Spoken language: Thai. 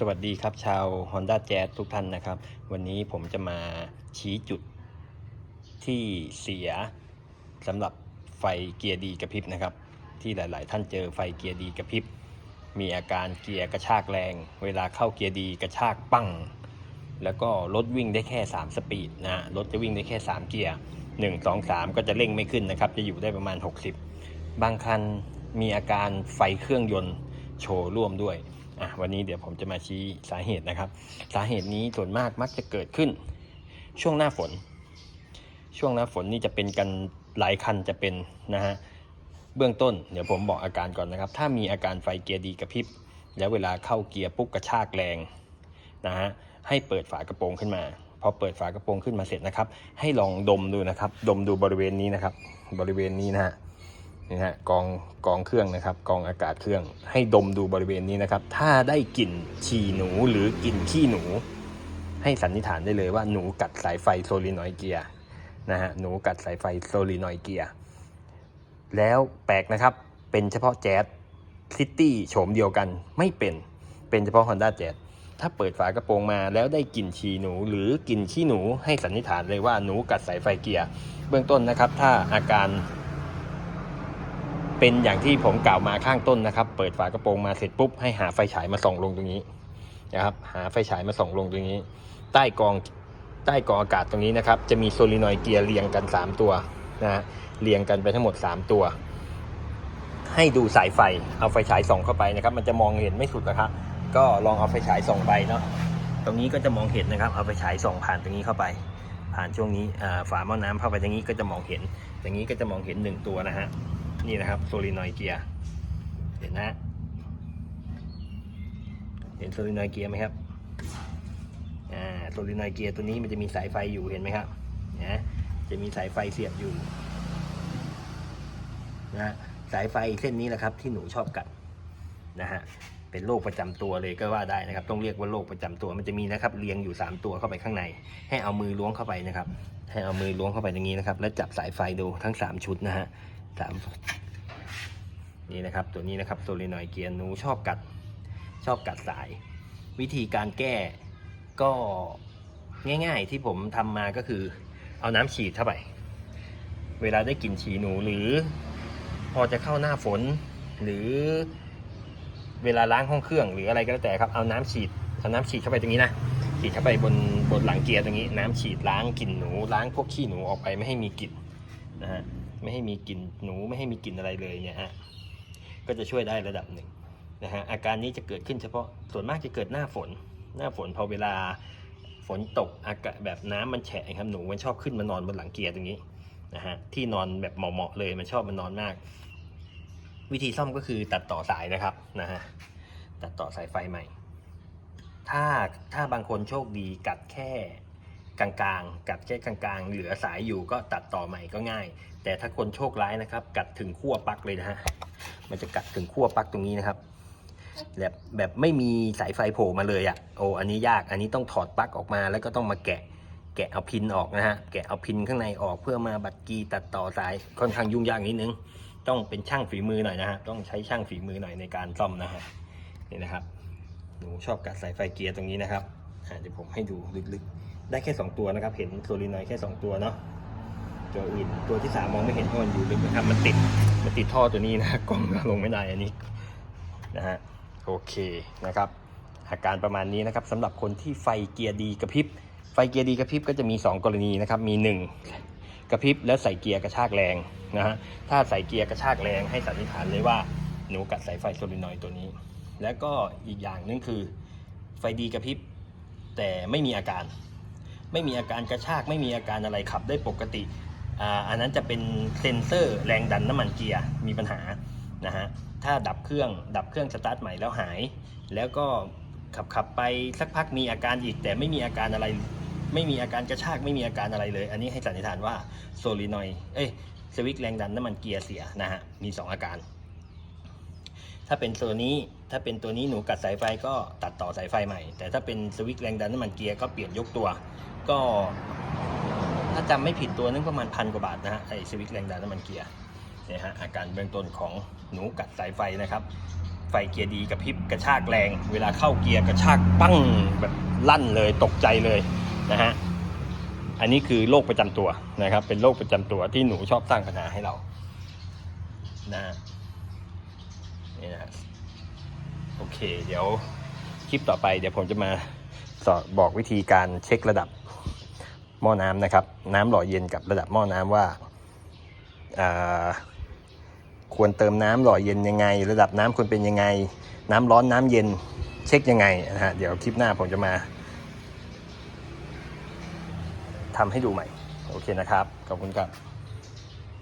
สวัสดีครับชาว Honda Jazz ทุกท่านนะครับ วันนี้ผมจะมาชี้จุดที่เสียสำหรับไฟเกียร์ดีกระพริบนะครับ ที่หลาย ๆ ท่านเจอไฟเกียร์ดีกระพริบ มีอาการเกียร์กระชากแรง เวลาเข้าเกียร์ดีกระชากปั้ง แล้วก็รถวิ่งได้แค่ 3 สปีดนะฮะรถจะวิ่งได้แค่ 3 เกียร์ 1 2 3 ก็จะเร่งไม่ขึ้นนะครับ จะอยู่ได้ประมาณ 60 บางคันมีอาการไฟเครื่องยนต์โชว์ร่วมด้วย อะวันนี้เดี๋ยวผมจะมาชี้สาเหตุนะครับ สาเหตุนี้ส่วนมากมักจะเกิดขึ้น ช่วงหน้าฝน ช่วงหน้าฝนนี่จะเป็นกันหลายคันจะเป็นนะฮะเบื้องต้นเดี๋ยวผมบอกอาการก่อนนะครับ ถ้ามีอาการไฟเกียร์ดีกระพริบ แล้วเวลาเข้าเกียร์ปุ๊บกระชากแรงนะฮะให้เปิดฝากระโปรงขึ้นมาพอเปิดฝากระโปรงขึ้นมาเสร็จนะครับ ให้ลองดมดูนะครับ ดมดูบริเวณนี้นะครับ บริเวณนี้นะฮะ นี่ฮะกองกองเครื่องนะครับกองอากาศเครื่องให้ดมดูบริเวณนี้นะครับ ถ้าได้กลิ่นฉี่หนูหรือกลิ่นขี้หนู ให้สันนิษฐานได้เลยว่าหนูกัดสายไฟโซลินอยเกียร์นะฮะหนูกัดสายไฟโซลินอยเกียร์แล้วแปลกนะครับเป็นเฉพาะแจ๊สซิตี้โฉมเดียวกันไม่เป็นเป็นเฉพาะ Honda Jazz ถ้าเปิดฝากระโปรงมาแล้วได้กลิ่นฉี่หนู หรือกลิ่นขี้หนูให้สันนิษฐานเลยว่าหนูกัดสายไฟเกียร์ เบื้องต้นนะครับ ถ้าอาการ เป็นอย่างที่ผมกล่าวมาข้างต้นนะครับ เปิดฝากระโปรงมาเสร็จปุ๊บให้หาไฟฉายมาส่องลงตรงนี้นะครับ หาไฟฉายมาส่องลงตรงนี้ ใต้กองใต้กองอากาศตรงนี้นะครับ จะมีโซลินอยด์เกียร์เรียงกัน 3 ตัวนะฮะเรียงกันไปทั้งหมด 3 ตัว ให้ดูสายไฟเอาไฟฉายส่องเข้าไปนะครับ มันจะมองเห็นไม่สุดนะครับ ก็ลองเอาไฟฉายส่องไปเนาะตรงนี้ก็จะมองเห็นนะครับ เอาไฟฉายส่องผ่านตรงนี้เข้าไป ผ่านช่วงนี้ฝาหม้อน้ำเข้าไปตรงนี้ก็จะมองเห็นอย่างนี้ก็จะมองเห็นหนึ่งตัวนะฮะ นี่นะครับโซลินอยเกียร์เห็นนะเห็นโซลินอยเกียร์ไหมครับอ่าโซลินอยเกียร์ตัวนี้มันจะมีสายไฟอยู่เห็นไหมครับนะจะมีสายไฟเสียบอยู่นะฮะสายไฟเส้นนี้แหละครับที่หนูชอบกัดนะฮะเป็นโรคประจำตัวเลยก็ว่าได้นะครับ ต้องเรียกว่าโรคประจำตัวมันจะมีนะครับเรียงอยู่ 3 ตัวเข้าไปข้างใน ให้เอามือล้วงเข้าไปนะครับ ให้เอามือล้วงเข้าไปอย่างนี้นะครับ แล้วจับสายไฟดูทั้ง 3 ชุดนะฮะ สามนี่นะครับตัวนี้นะครับโซลินอยเกียร์หนูชอบกัดชอบกัดสาย วิธีการแก้ก็ง่าย ๆ ที่ผมทำมาก็คือ เอาน้ำฉีดเข้าไป เวลาได้กลิ่นฉี่หนูหรือ พอจะเข้าหน้าฝน หรือเวลาล้างห้องเครื่องหรืออะไรก็แล้วแต่ครับเอาน้ำฉีดเอาน้ำฉีดเข้าไปตรงนี้นะฉีดเข้าไปบนบนหลังเกียร์ตรงนี้ น้ำฉีดล้างกลิ่นหนูล้างพวกขี้หนูออกไปไม่ให้มีกลิ่นนะฮะ ไม่ให้มีกลิ่นหนูไม่ให้มีกลิ่นอะไรเลยเนี่ยฮะก็จะช่วยได้ระดับหนึ่งนะฮะอาการนี้จะเกิดขึ้นเฉพาะส่วนมากจะเกิดหน้าฝน หน้าฝนพอเวลาฝนตกอากาศแบบน้ำมันแฉะครับหนูมันชอบขึ้นมานอนบนหลังเกียร์ตรงนี้นะฮะที่นอนแบบเหมาะๆเลยมันชอบมันนอนมาก วิธีซ่อมก็คือตัดต่อสายนะครับนะฮะตัดต่อสายไฟใหม่ ถ้าถ้าบางคนโชคดีกัดแค่ กลางๆ กัดแค่กลางๆ เหลือสายอยู่ก็ตัดต่อใหม่ก็ง่าย แต่ถ้าคนโชคร้ายนะครับ กัดถึงขั้วปลั๊กเลยนะฮะ มันจะกัดถึงขั้วปลั๊กตรงนี้นะครับ แบบแบบไม่มีสายไฟโผล่มาเลยอะ่ะ โอ้อันนี้ยาก อันนี้ต้องถอดปลั๊กออกมาแล้วก็ต้องมาแกะ แกะเอาพินออกนะฮะ แกะเอาพินข้างในออกเพื่อมาบัดกีตัดต่อสาย ค่อนข้างยุ่งยากนิดนึง ต้องเป็นช่างฝีมือหน่อยนะฮะ ต้องใช้ช่างฝีมือหน่อยในการซ่อมนะฮะ นี่นะครับ หนูชอบกัดสายไฟเกียร์ตรงนี้นะครับอ่าเดี๋ยวผมให้ดูลึกๆ ได้แค่ 2 ตัวนะครับ เห็นโซลินอยด์แค่ 2 ตัวเนาะตัวอื่นตัวที่ 3 มองไม่เห็นเพราะมันอยู่ลึกนะครับมันติดมันติดท่อตัวนี้นะกล้องลงไม่ได้อันนี้นะฮะโอเคนะครับ อาการประมาณนี้นะครับสำหรับคนที่ไฟเกียร์ดีกระพริบไฟเกียร์ดีกระพริบก็จะมี 2 กรณีนะครับมี 1 กระพริบแล้วใส่เกียร์กระชากแรงนะฮะถ้าใส่เกียร์กระชากแรงให้สันนิษฐานเลยว่าหนูกัดสายไฟโซลินอยด์ตัวนี้ แล้วก็อีกอย่างนึงคือไฟดีกระพริบแต่ไม่มีอาการ ไม่มีอาการกระชากไม่มีอาการอะไรขับได้ปกติอ่าอันนั้นจะเป็นเซ็นเซอร์แรงดันน้ำมันเกียร์มีปัญหานะฮะถ้าดับเครื่องดับเครื่องสตาร์ทใหม่แล้วหาย แล้วก็ขับขับไปสักพักมีอาการอีกแต่ไม่มีอาการอะไร ไม่มีอาการกระชากไม่มีอาการอะไรเลย อันนี้ให้สันนิษฐานว่าโซลินอยเอ้ยสวิตแรงดันน้ำมันเกียร์เสียนะฮะมีสองอาการ ถ้าเป็นตัวนี้ถ้าเป็นตัวนี้หนูกัดสายไฟก็ตัดต่อสายไฟใหม่ แต่ถ้าเป็นสวิตช์แรงดันน้ำมันเกียร์ก็เปลี่ยนยกตัว ก็ถ้าจำไม่ผิดตัวนึงประมาณพันกว่าบาทนะฮะไอสวิตช์แรงดันน้ำมันเกียร์เนี่ยฮะอาการเบื้องต้นของหนูกัดสายไฟนะครับ ไฟเกียร์ดีกับพริบกระชากแรง เวลาเข้าเกียร์กระชากปั้งแบบลั่นเลยตกใจเลยนะฮะอันนี้คือโรคประจำตัวนะครับ เป็นโรคประจำตัวที่หนูชอบสร้างปัญหาให้เรานะ นี่นะโอเค เดี๋ยวคลิปต่อไปเดี๋ยวผมจะมาสอนบอกวิธีการเช็คระดับหม้อน้ำนะครับ น้ำหล่อเย็นกับระดับหม้อน้ำว่าควรเติมน้ำหล่อเย็นยังไง ระดับน้ำควรเป็นยังไง น้ำร้อนน้ำเย็นเช็คยังไงนะฮะเดี๋ยวคลิปหน้าผมจะมาทำให้ดูใหม่ โอเคนะครับ ขอบคุณครับ